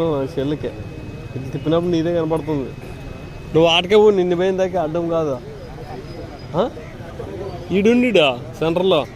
చెల్లికే. ఇట్లా తిప్పినప్పుడు నీదే కనపడుతుంది. నువ్వు ఆటకే పో నిన్ను పోయిన దాకా అడ్డం కాదా? ఆ? ఈడుండిడా సెంటర్లో?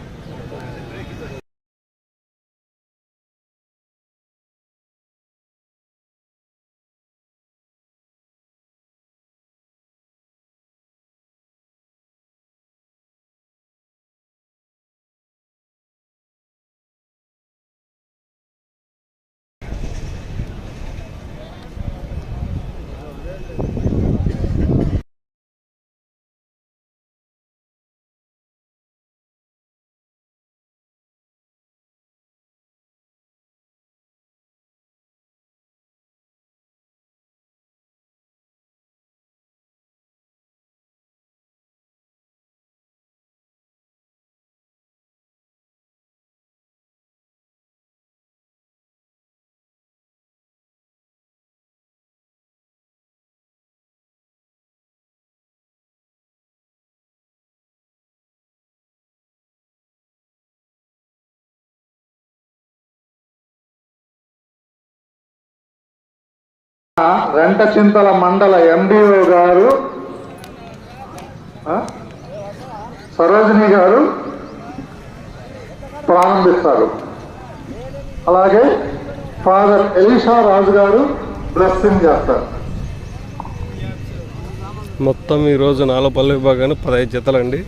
రెంటచింతల మండల ఎండిఓ గారు సరోజిని గారు ప్రారంభిస్తారు. అలాగే ఫాదర్ ఎలీషా రాజు గారు బ్లెస్సింగ్ చేస్తారు. మొత్తం ఈరోజు నాలుగు పల్లె విభాగాన్ని పదహైదు జతలండి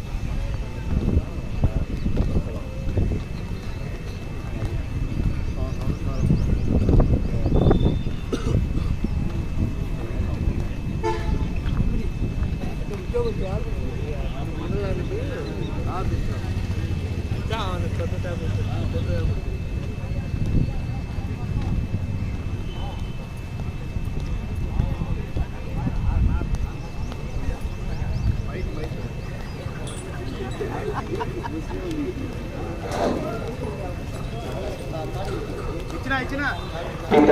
పిత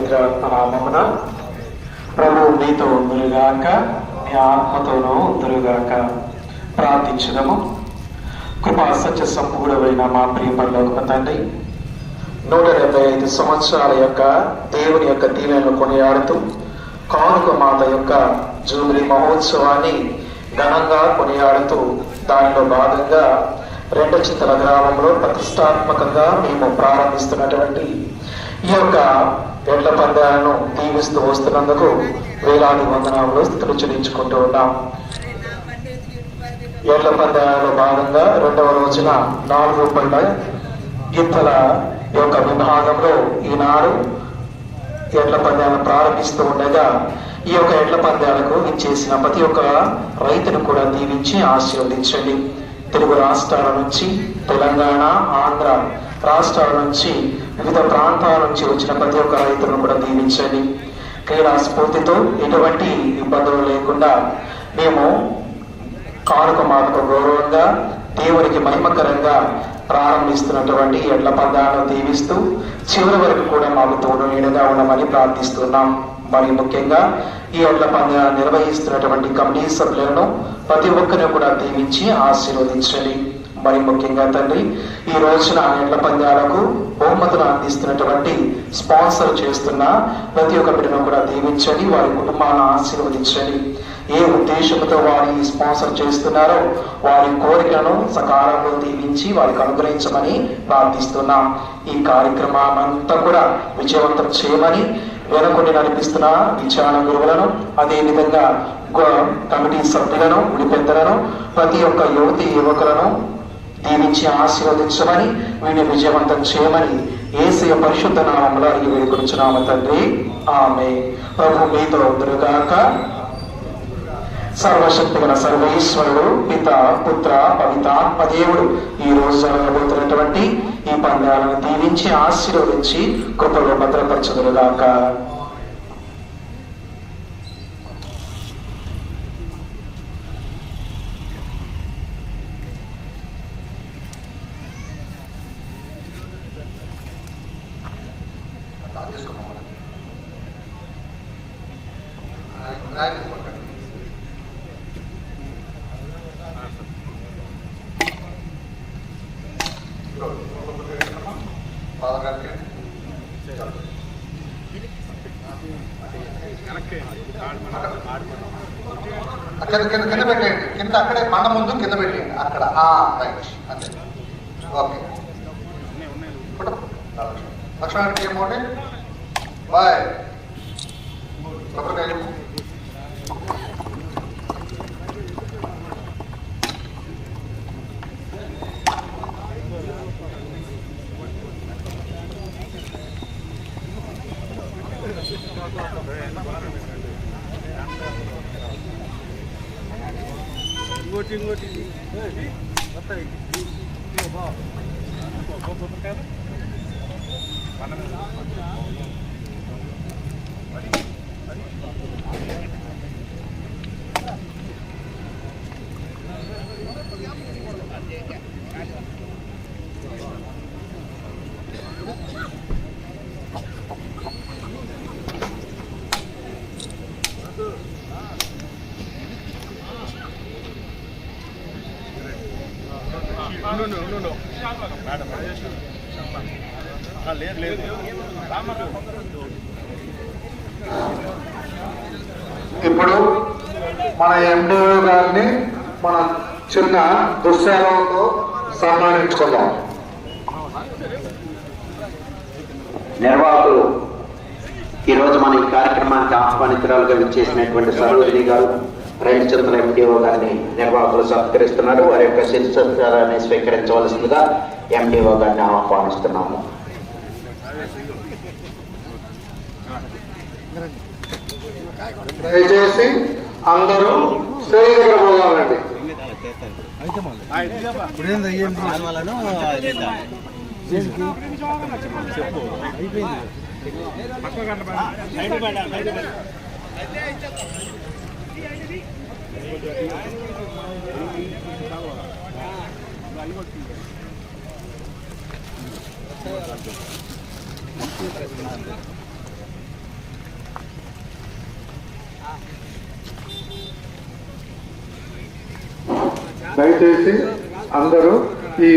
పుత్ర నామమున ప్రభు మీతో ఉందురుగాక మీ ఆత్మతోనూ ఉందురుగాక ప్రార్థించడము కృపా సత్య సంపూర్ణమైన మా ప్రియ పరలోకపు తండ్రి నూట డెబ్బై ఐదు సంవత్సరాల యొక్క దేవుని యొక్క దీవెనలు కొనియాడుతూ కానుక మాత యొక్క జూబ్లీ మహోత్సవాన్ని ఘనంగా కొనియాడుతూ దానిలో భాగంగా రెండు చింతల గ్రామంలో ప్రతిష్టాత్మకంగా మేము ప్రారంభిస్తున్నటువంటి ఈ యొక్క ఎడ్ల పందాలను దీవిస్తూ వస్తున్నందుకు వేలాది వందనాలు స్థితులు చెల్లించుకుంటూ ఉన్నాం. ఎడ్ల పందాలలో భాగంగా రెండవ రోజున నాలుగు పండ్ల గిత్తల యొక్క విభాగంలో ఈనాడు ఎడ్ల పందాలను ప్రారంభిస్తూ ఉండగా ఈ యొక్క ఎడ్ల పందాలకు ఇచ్చేసిన ప్రతి ఒక్క రైతును కూడా దీవించి ఆశీర్వదించండి. తెలుగు రాష్ట్రాల నుంచి తెలంగాణ ఆంధ్ర రాష్ట్రాల నుంచి వివిధ ప్రాంతాల నుంచి వచ్చిన ప్రతి ఒక్క రైతులను కూడా దీవించండి. క్రీడా స్ఫూర్తితో ఎటువంటి ఇబ్బందులు లేకుండా మేము కానుక మాటకు గౌరవంగా దేవునికి మహిమకరంగా ప్రారంభిస్తున్నటువంటి ఎడ్ల పందాలను దీవిస్తూ చివరి వరకు కూడా మాకు తోడు నీడగా ఉండమని ప్రార్థిస్తున్నాం. మరి ముఖ్యంగా ఈ ఎడ్ల పందాలను నిర్వహిస్తున్నటువంటి కమిటీ సభ్యులను ప్రతి ఒక్కరిని కూడా దీవించి ఆశీర్వదించండి. మరి ముఖ్యంగా తండ్రి ఈ రోజున ఎడ్ల పందాలకు బహుమతులు అందిస్తున్నటువంటి స్పాన్సర్ చేస్తున్న ప్రతి ఒక్క బిడ్డను కూడా దీవించండి వారి కుటుంబాలను ఆశీర్వదించండి. ఏ ఉద్దేశంతో వారి స్పాన్సర్ చేస్తున్నారో వారి కోరికలను సకాలంలో దీవించి వారికి అనుగ్రహించమని ప్రార్థిస్తున్నాం. ఈ కార్యక్రమం అంతా కూడా విజయవంతం చేయమని వెనకొండి నడిపిస్తున్న విచారణ గురువులను అదే విధంగా గో- కమిటీ సభ్యులను ఉడిపెద్దలను ప్రతి ఒక్క యువతి యువకులను దీవించి ఆశీర్వదించమని వీడిని విజయవంతం చేయమని ఏసయ పరిశుద్ధ నామంలో అడిగి వేడుకొచ్చున్నాము తండ్రి. ఆమె ప్రభు మీతో ఉందరుగాక సర్వశక్తి గల సర్వేశ్వరుడు పిత పుత్ర పవితాత్మ దేవుడు ఈ రోజు జరగబోతున్నటువంటి ఈ పందాలను దీవించి ఆశీర్వదించి కృపలో భద్రపరచదురుగాక కింద కింద కింద పెట్టేయండి. కింద అక్కడే మన ముందు కింద పెట్టేయండి. అక్కడ. ఆ, రైట్ అంతే. ఓకే. లక్ష్మణ. ఏమోండి బాయ్. కొబ్బరికాయ మన ఎండిఓ గారిని మన చిన్న దుశ్శాలతో సన్మానించుకుందాం. నిర్వాహకులు ఈరోజు మన ఈ కార్యక్రమానికి ఆహ్వానితురాలుగా విచ్చేసినటువంటి సరోజిని గారు రెండు చిత్ర ఎండిఓ గారిని నిర్వాహకులు సత్కరిస్తున్నారు. వారి యొక్క శిరస్కారాన్ని స్వీకరించవలసిందిగా ఎండిఓ గారిని ఆహ్వానిస్తున్నాము. దయచేసి అందరూ స్టేజ్ దగ్గర పోవాలండి. దయచేసి అందరూ ఈ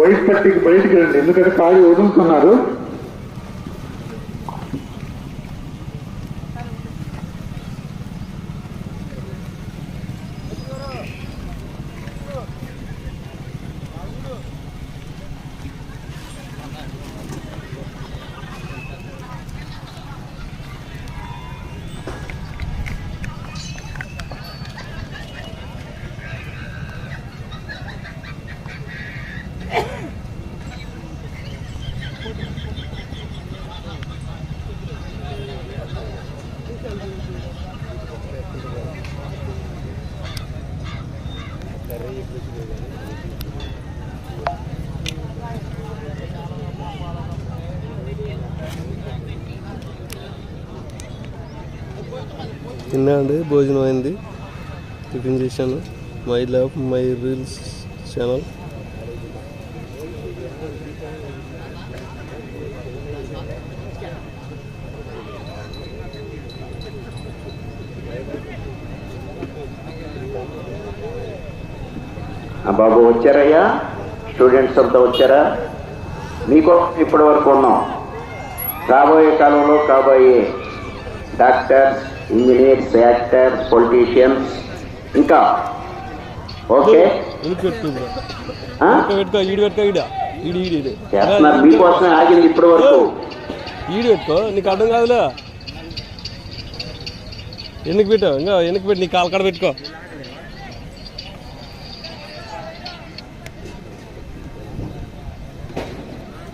వైట్ పట్టికి బయటికి రండి. ఎందుకంటే కాళ్ళు వదులుతున్నారు తిన్నాండి భోజనం అయింది. టిఫిన్ చేశాను. My love my reels channel. బాబు వచ్చారయ్యా? స్టూడెంట్స్ అంతా వచ్చారా? మీకో ఇప్పటి వరకు ఉన్నాం. రాబోయే కాలంలో కాబోయే డాక్టర్స్ ఇంజనీర్స్ యాక్టర్స్ పొలిటీషియన్స్ ఇంకా. ఓకే. చేస్తున్నారు మీకోసమే ఆగింది ఇప్పటి వరకు. ఈడు పెట్టుకో నీకు అర్థం కాదులే. ఎందుకు పెట్టావు? ఇంకా ఎందుకు పెట్టి నీ కాలు కాడ పెట్టుకో.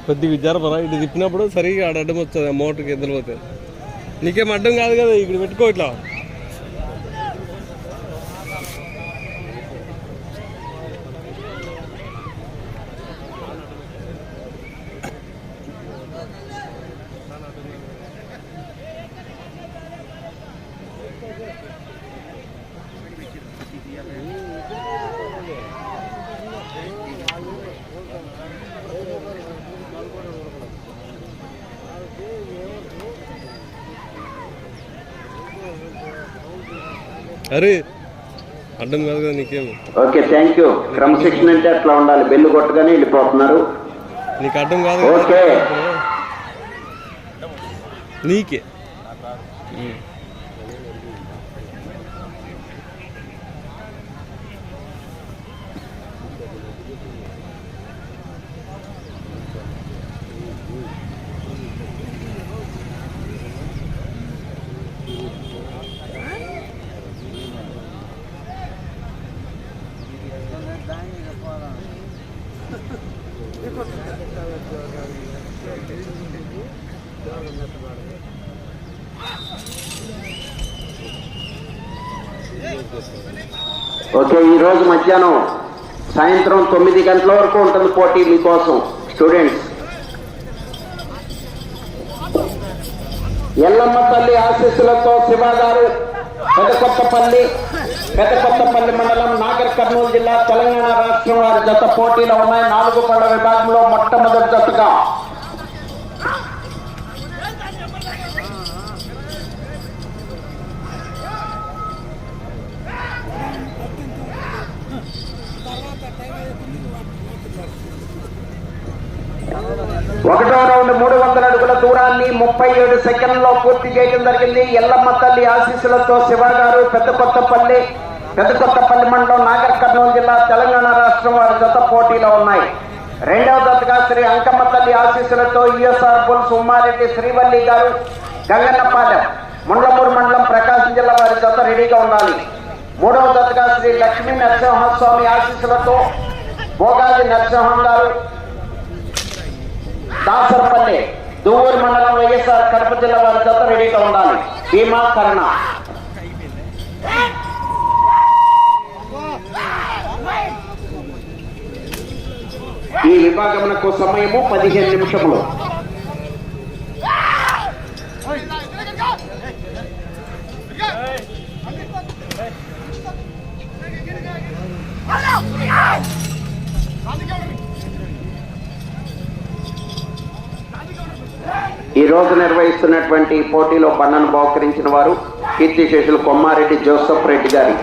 కొద్దిగా జరపరా ఇటు తిప్పినప్పుడు సరిగా ఆడ అడ్డం వస్తుంది మోటార్కి పోతే. నీకేం అడ్డం కాదు కదా ఇక్కడ పెట్టుకో ఇట్లా. అరే అడ్డం కాదు కదా నీకేమి ఓకే థ్యాంక్ యూ క్రమశిక్షణ అంటే అట్లా ఉండాలి. బెల్లు కొట్టగానే వెళ్ళిపోతున్నారు. నీకు అడ్డం కాదు కదా. ఓకే. నీకే. ఈరోజు మధ్యాహ్నం సాయంత్రం తొమ్మిది గంటల వరకు ఉంటుంది పోటీ మీకోసం. స్టూడెంట్స్ ఎల్లమ్మ తల్లి ఆశీస్సులతో శివాగారు పెదకొత్తపల్లి పెదకొత్తపల్లి మండలం నాగర్ కర్నూలు జిల్లా తెలంగాణ రాష్ట్రం వారి జత పోటీలో ఉన్నాయి. నాలుగు పళ్ళ విభాగంలో మొట్టమొదటి జతగా ఒకటో రౌండ్ మూడు వందల అడుగుల దూరాన్ని ముప్పై ఏడు సెకండ్లో పూర్తి చేయడం జరిగింది. ఎల్లమ్మ తల్లి ఆశీస్సులతో శివ గారు పెద్ద కొత్తపల్లి పెద్ద కొత్తపల్లి మండలం నాగర్ కర్నూలు జిల్లా తెలంగాణ రాష్ట్రం వారి జత పోటీలో ఉన్నాయి. రెండవ దత్తగా శ్రీ అంకమ్మ తల్లి ఆశీస్సులతో యుఎస్ఆర్ బుల్స్ ఉమ్మారెడ్డి శ్రీవల్లి గారు గంగన్నపాలెం ముండ్లమూరు మండలం ప్రకాశం జిల్లా వారి జత రెడీగా ఉండాలి. మూడవ దత్తగా శ్రీ లక్ష్మీ నరసింహస్వామి ఆశీస్సులతో భోగాది నరసింహం గారు దాసరపల్లి దువ్వూరు మండలం వైఎస్ఆర్ కడప జిల్లా వారి జత రెడీగా ఉండాలి. భీమా కరుణ. ఈ విభాగమునకు సమయము పదిహేను నిమిషములు. అందుకే రోజు నిర్వహిస్తున్నటువంటి ఈ పోటీలో పన్నను బహుకరించిన వారు కీర్తిశేషులు కొమ్మారెడ్డి జోసఫ్ రెడ్డి గారి.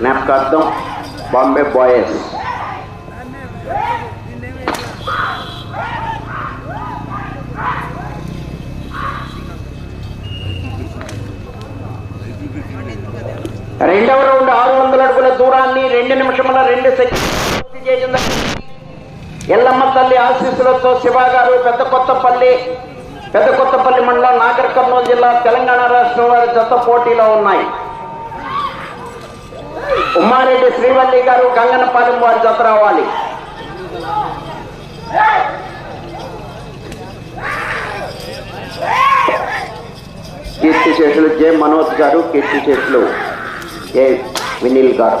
జ్ఞాపకార్థం బాంబే బాయస్. రెండవ రౌండ్ ఆరు వందల అడుగుల దూరాన్ని రెండు నిమిషముల రెండు సెకండ్ పూర్తి ఎల్లమ్మ తల్లి ఆశీస్సులతో శివ గారు పెద్ద కొత్తపల్లి పెద్ద కొత్తపల్లి మండలం నాగర్ కర్నూలు జిల్లా తెలంగాణ రాష్ట్రం వారి జత పోటీలో ఉన్నాయి. ఉమ్మారెడ్డి శ్రీవల్లి గారు గంగనపాలెం వారి జత రావాలి. కీర్తి చేతులు జే మనోజ్ గారు కీర్తి చేతులు ఏ వినీల్ గారు.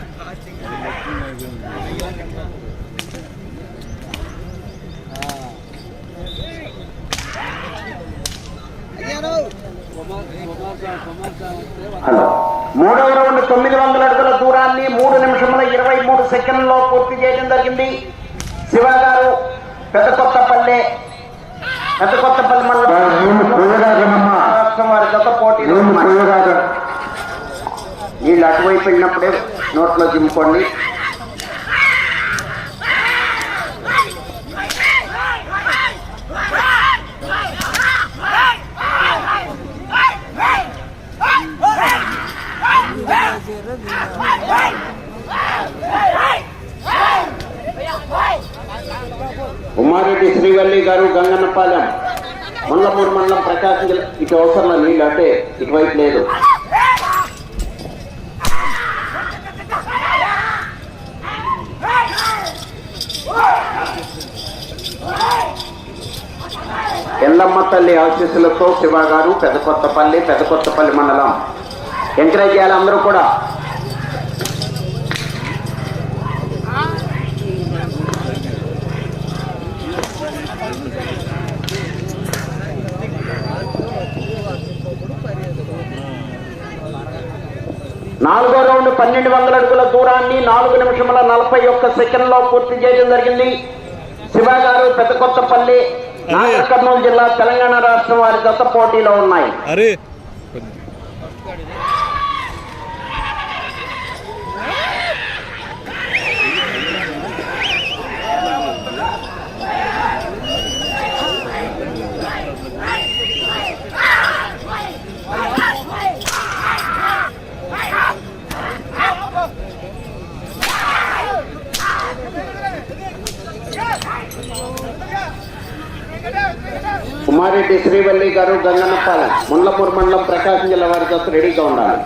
హలో. మూడవ రౌండ్ తొమ్మిది వందల అడుగుల దూరాన్ని మూడు నిమిషముల ఇరవై మూడు సెకండ్లో పూర్తి చేయడం జరిగింది. శివ గారు పెద్ద కొత్తపల్లి పెద్ద కొత్తపల్లి మండలం వారి పోటీలో ఉన్నాయి. నీళ్ళు అటువైపు వెళ్ళినప్పుడే నోట్లో జిమ్ముకోండి ఉమారెడ్డి శ్రీవల్లి గారు గంగన్నపాలెం. ముల్లమూరు మండలం ప్రకాశం జిల్లా ఇటు అవసరం నీళ్ళు అంటే ఇటువైపు లేదు. ఎల్లమ్మ తల్లి ఆశీస్సులతో శివ గారు పెద్ద కొత్తపల్లి పెద్ద కొత్తపల్లి మండలం. ఎంకరేజ్ చేయాలి అందరూ కూడా. నాలుగో రౌండ్ పన్నెండు వందల అడుగుల దూరాన్ని నాలుగు నిమిషముల నలభై ఒక్క సెకండ్లో పూర్తి చేయడం జరిగింది. శివ గారు పెద్దకొత్తపల్లి నాగర్ కర్నూలు జిల్లా తెలంగాణ రాష్ట్రం వారి గత పోటీలో ఉన్నాయి. కుమారెడ్డి శ్రీవల్లి గారు గంగన్నపాలెం ముండ్లపూర్ మండలం ప్రకాశం జిల్లా వారితో రెడీగా ఉండాలి.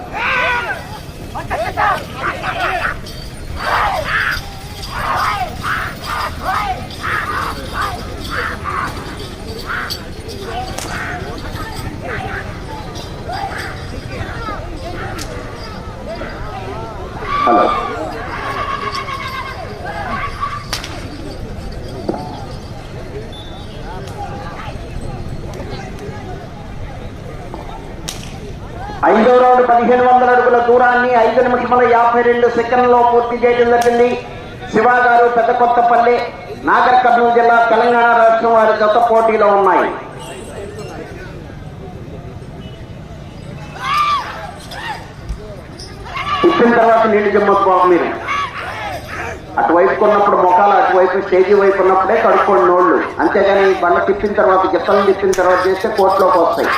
ఐదో రౌండ్ పదిహేను వందల అడుగుల దూరాన్ని ఐదు నిమిషముల యాభై రెండు సెకండ్లో పూర్తి చేయడం జరిగింది. శివా గారు పెద్ద కొత్తపల్లి నాగర్ కర్నూలు జిల్లా తెలంగాణ రాష్ట్రం వారి గత పోటీలో ఉన్నాయి. ఇచ్చిన తర్వాత నీళ్ళు జమ్మకు మీరు. అటువైపు కొన్నప్పుడు ముఖాలు అటువైపు స్టేజీ వైపు ఉన్నప్పుడే కడుక్కోండి నోళ్ళు. అంతేగాని బండ తిప్పిన తర్వాత గిత్తలు తిప్పిన తర్వాత చేస్తే కోర్టులోకి వస్తాయి.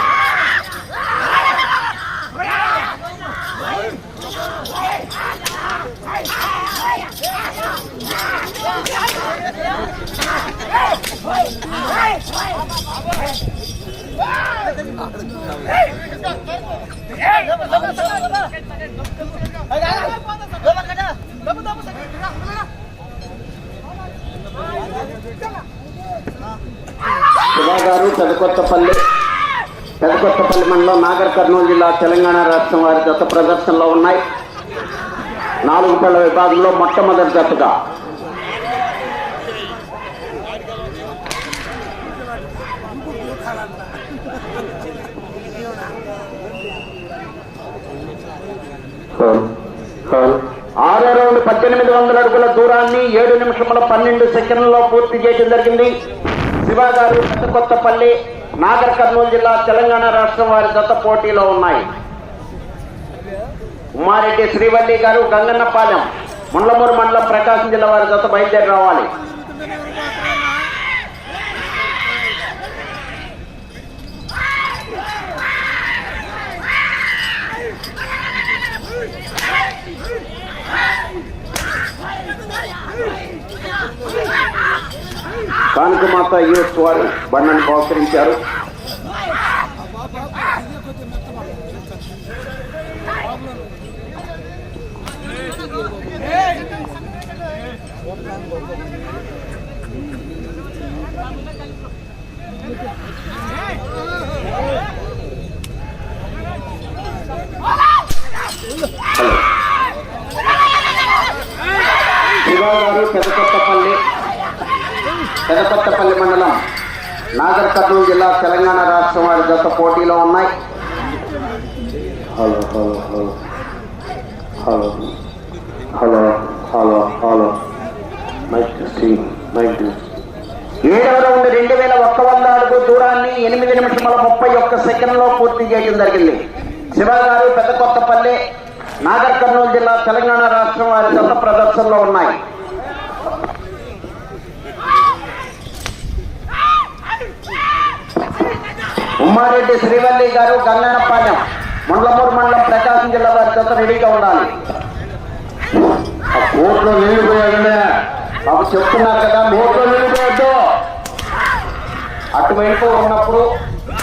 గారు పెదకొత్తపల్లి పెదకొత్తపల్లి మండలం నాగర్ కర్నూలు జిల్లా తెలంగాణ రాష్ట్రం వారి జత ప్రదర్శనలో ఉన్నాయి. నాలుగు పళ్ళ విభాగంలో మొట్టమొదటి జతగా ఆరో రౌండ్ పద్దెనిమిది వందల అడుగుల దూరాన్ని ఏడు నిమిషముల పన్నెండు సెకండ్లలో పూర్తి చేయడం జరిగింది. శివ గారు పెద్దకొత్తపల్లి నాగర్ కర్నూలు జిల్లా తెలంగాణ రాష్ట్రం వారి జత పోటీలో ఉన్నాయి. ఉమారెడ్డి శ్రీవల్లి గారు గంగన్నపాలెం ముండ్లమూరు మండలం ప్రకాశం జిల్లా వారి జత బయలుదేరి రావాలి. కానుకమాత యూత్ వారు బండను బహుకరించారు. శివ గారు పెదకొత్తపల్లి పెదకొత్తపల్లి మండలం నాగర్ కర్నూలు జిల్లా తెలంగాణ రాష్ట్రం వారి గత పోటీలో ఉన్నాయి. Hello hello hello. Hello hello hello hello. Mike testing mike ఏడవ రౌండ్ రెండు వేల ఒక్క వంద అడుగు దూరాన్ని ఎనిమిది నిమిషముల ముప్పై ఒక్క సెకండ్లో పూర్తి చేయడం జరిగింది. శివ గారు పెద్ద కొత్తపల్లి నాగర్ కర్నూలు జిల్లా తెలంగాణ రాష్ట్రం వారి గత ప్రదర్శనలో ఉన్నాయి. ఉమ్మారెడ్డి శ్రీవల్లి గారు గంగనపాలెం మండలమూరు మండలం ప్రకాశం జిల్లా వారి చేత రెడీగా ఉండాలి. ఆ నిండిపోయాడనే నిండిపోయాడండి మాకు చెప్తున్నారు కదా నోట్లో నిండిపోయద్దు అటువైపు ఉన్నప్పుడు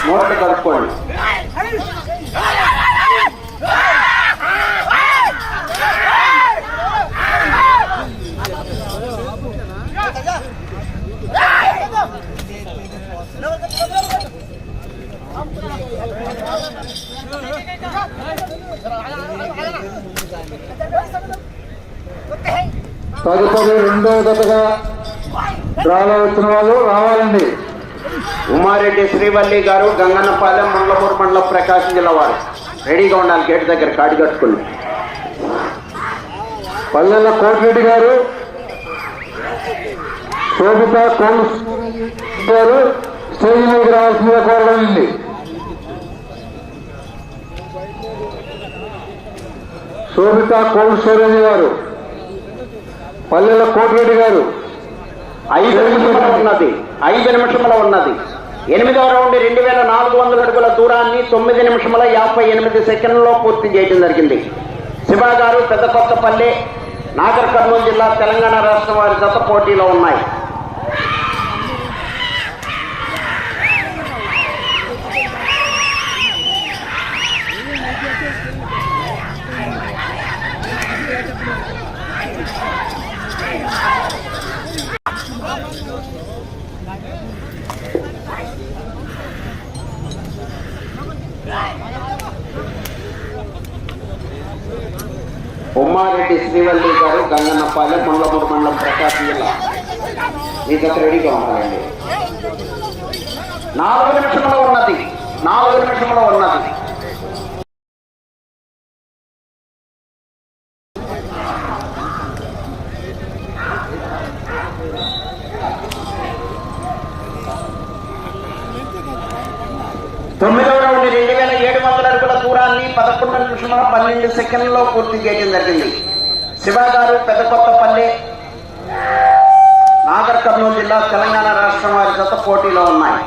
నోట్లు కలుపుకోండి. తదుపరి రెండో దశగా డ్రాలో వచ్చిన వాళ్ళు రావాలండి. ఉమారెడ్డి శ్రీవల్లి గారు గంగన్నపాలెం మండలపూర్ మండలం ప్రకాశం జిల్లా వారు. రెడీగా ఉండాలి గేట్ దగ్గర కాడి కట్టుకుని. పల్లెల కోటిరెడ్డి గారు శోభిత కోల్ గారు స్టేజ్ మీదకి రావాల్సిందిగా కోరడండి శోభిత కోల్డ్ స్టోరేజ్ గారు పల్లెల కోటిరెడ్డి గారు ఐదు నిమిషంలో ఉన్నది ఐదు నిమిషంలో ఉన్నది. ఎనిమిదవ రౌండ్ రెండు వేల నాలుగు వందల అడుగుల దూరాన్ని తొమ్మిది నిమిషముల యాభై ఎనిమిది సెకండ్లలో పూర్తి చేయడం జరిగింది. శివ గారు పెద్ద కొత్తపల్లి నాగర్ కర్నూలు జిల్లా తెలంగాణ రాష్ట్రం వారి జత పోటీలో ఉన్నాయి. ఉమ్మారెడ్డి శ్రీవల్లి గారు గంగన్నపాలెం మండలమూరు మండలం ప్రకాశం జిల్లా. మీ జత రెడీగా ఉండాలండి. నాలుగు నిమిషంలో ఉన్నది. నాలుగు నిమిషంలో ఉన్నది. తొమ్మిదవ రౌండ్ రెండు వేల ఏడు వందల అడుగుల దూరాన్ని పదకొండు నిమిషముల పన్నెండు సెకండ్లలో పూర్తి చేయడం జరిగింది. శివ గారు పెద్ద కొత్తపల్లి నాగర్ కర్నూలు జిల్లా తెలంగాణ రాష్ట్రం వారి జత పోటీలో ఉన్నాయి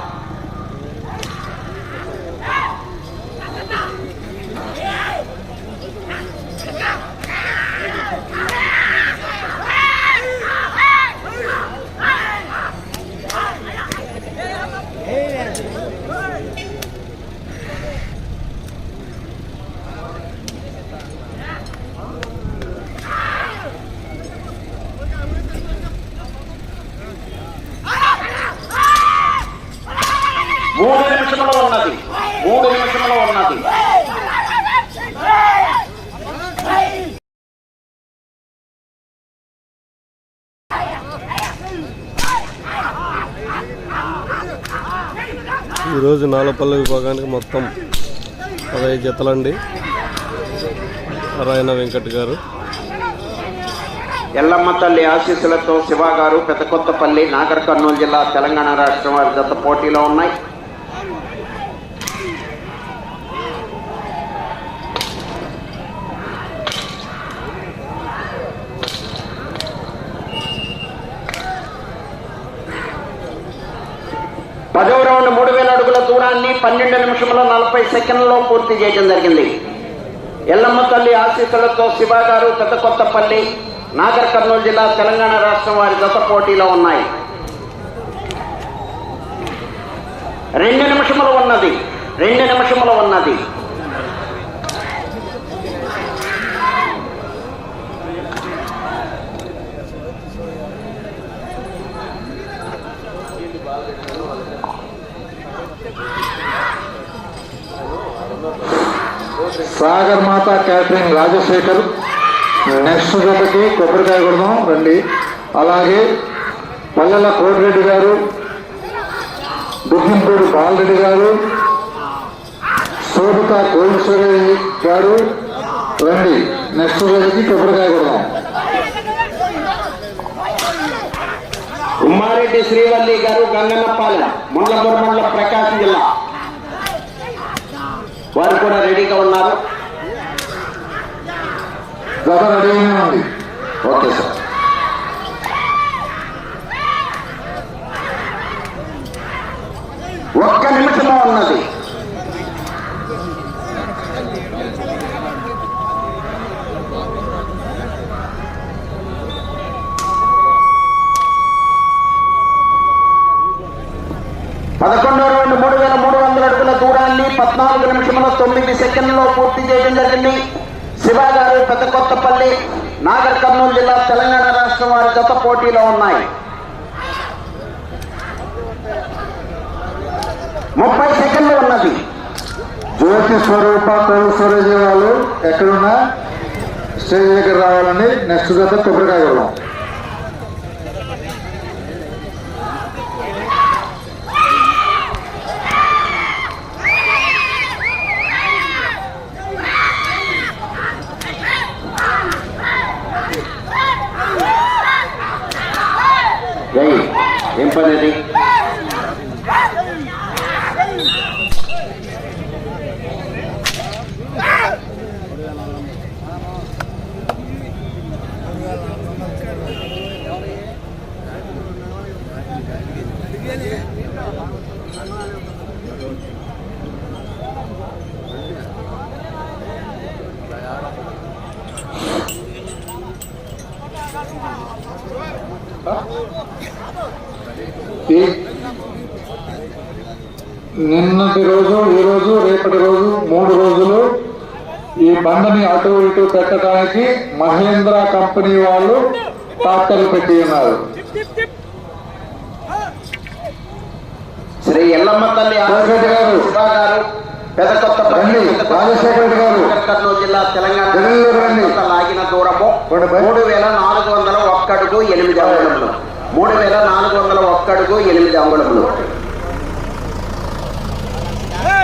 మూడు నిమిషంలో ఉన్నది నిమిషంలో ఉన్నది. ఈరోజు నాలపల్లి విభాగానికి మొత్తం పదహైదు జతలండి. రాయన వెంకట్ గారు. ఎల్లమ్మ తల్లి ఆశీస్సులతో శివ గారు పెద్ద కొత్తపల్లి నాగర్ కర్నూలు జిల్లా తెలంగాణ రాష్ట్రం వారి జత పోటీలో ఉన్నాయి పదవ రౌండ్ మూడు వేల అడుగుల పన్నెండు నిమిషముల నలభై సెకండ్లో పూర్తి చేయడం జరిగింది. ఎల్లమ్మ తల్లి ఆశీస్సులతో శివాగారు పెద్ద కొత్తపల్లి నాగర్ కర్నూలు జిల్లా తెలంగాణ రాష్ట్రం వారి గత పోటీలో ఉన్నాయి. రెండు నిమిషములు ఉన్నది. రెండు నిమిషములు ఉన్నది. సాగర్ మాత క్యాటరింగ్ రాజశేఖర్. నెక్స్ట్ జతకి కొబ్బరికాయ కొడదాం రండి. అలాగే పల్లెల కోటిరెడ్డి గారు దుగ్గింపూడి బాలరెడ్డి గారు శోభిత కోయిశ్వరి గారు రండి. నెక్స్ట్ జతకి కొబ్బరికాయ కొడదాం. ఉమ్మారెడ్డి శ్రీవల్లి గారు గంగన్నపాలెం ముండ్లపూర్ మండలం ప్రకాశం జిల్లా. వారు కూడా రెడీగా ఉన్నారు. జత రెడీగానే ఉంది. ఓకే సార్ ఒక్క నిమిషము ఉన్నది. పదకొండో రెండు మూడు వేల మూడు వందల అడుగుల దూరాన్ని పద్నాలుగు నిమిషముల తొమ్మిది సెకండ్లలో పూర్తి చేయడం జరిగింది. శివ పెద్ద కొత్తపల్లి నాగర్ కర్నూలు జిల్లా తెలంగాణ రాష్ట్రం వారి గత పోటీలో ఉన్నాయి. ముప్పై సెకండ్లు ఉన్నది. జ్యోతి స్వరూప కోల్డ్ స్టోరేజ్ వాళ్ళు ఎక్కడున్నా? స్టేజ్ దగ్గర రావాలని నెక్స్ట్ జత కొబ్బరికాయ కొడదాం ఏం పని అది? ఈ నిన్నటి రోజు ఈ రోజు రేపటి రోజు మూడు రోజులు ఈ బండని అటు ఇటు పెట్టడానికి మహేంద్ర కంపెనీ వాళ్ళు ట్రాక్టర్లు పెట్టి ఉన్నారు శ్రీ ఎల్లమ్మ తల్లి గారు. పెద్ద కొత్త రండి. రాజశేఖర్ రెడ్డి గారు. కర్నూలు జిల్లా తెలంగాణ లాగిన దూరము. మూడు వేల నాలుగు వందల ఒక్కడుగు ఎనిమిది అంగుళములు మూడు వేల నాలుగు వందల ఒక్కడుగు ఎనిమిది అంగుళములు. ఆ